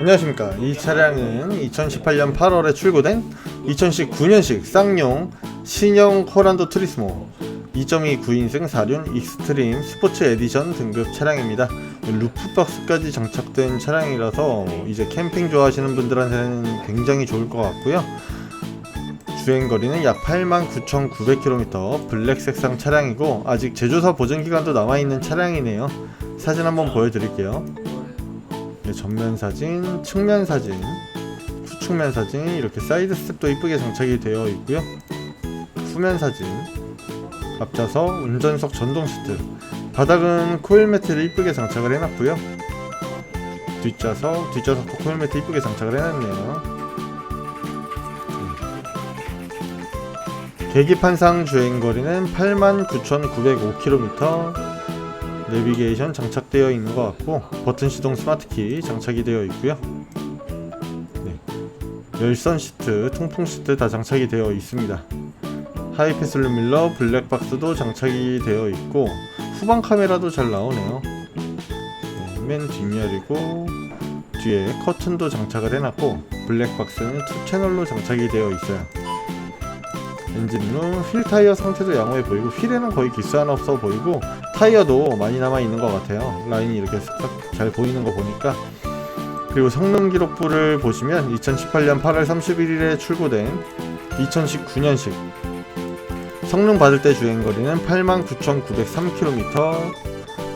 안녕하십니까. 이 차량은 2018년 8월에 출고된 2019년식 쌍용 신형 코란도 트리스모 2.2 9인승 4륜 익스트림 스포츠 에디션 등급 차량입니다. 루프박스까지 장착된 차량이라서 이제 캠핑 좋아하시는 분들한테는 굉장히 좋을 것 같고요. 주행거리는 약 89,900km 블랙 색상 차량이고 아직 제조사 보증기간도 남아있는 차량이네요. 사진 한번 보여드릴게요. 네, 전면 사진, 측면 사진, 후측면 사진 이렇게 사이드 스텝도 이쁘게 장착이 되어 있고요. 후면 사진, 앞좌석, 운전석 전동 시트, 바닥은 코일 매트를 이쁘게 장착을 해놨고요. 뒷좌석, 뒷좌석도 코일 매트 이쁘게 장착을 해놨네요. 음. 계기판상 주행거리는 89,905km 내비게이션 장착되어 있는 것 같고 버튼 시동 스마트키 장착이 되어 있고요. 네. 열선 시트, 통풍 시트 다 장착이 되어 있습니다. 하이패스 룸밀러 블랙박스도 장착이 되어 있고 후방 카메라도 잘 나오네요. 네, 맨 뒷면이고 뒤에 커튼도 장착을 해놨고 블랙박스는 투 채널로 장착이 되어 있어요. 엔진룸 휠 타이어 상태도 양호해 보이고 휠에는 거의 기스 하나 없어 보이고 타이어도 많이 남아 있는 것 같아요. 라인이 이렇게 싹잘 보이는 거 보니까. 그리고 성능 기록부를 보시면 2018년 8월 31일에 출고된 2019년식 성능 받을 때 주행거리는 89,903km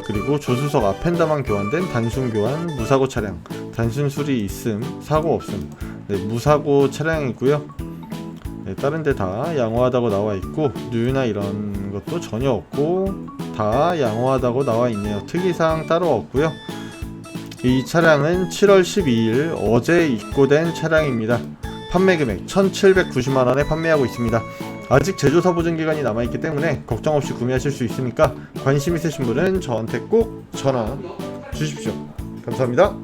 그리고 조수석 앞펜더만 교환된 단순 교환 무사고 차량 단순 수리 있음 사고 없음. 네, 무사고 차량이고요. 네, 다른 데 다 양호하다고 나와 있고 누유나 이런 것도 전혀 없고 다 양호하다고 나와 있네요. 특이사항 따로 없고요. 이 차량은 7월 12일 어제 입고된 차량입니다. 판매 금액 1,790만 원에 판매하고 있습니다. 아직 제조사 보증 기간이 남아 있기 때문에 걱정 없이 구매하실 수 있으니까 관심 있으신 분은 저한테 꼭 전화 주십시오. 감사합니다.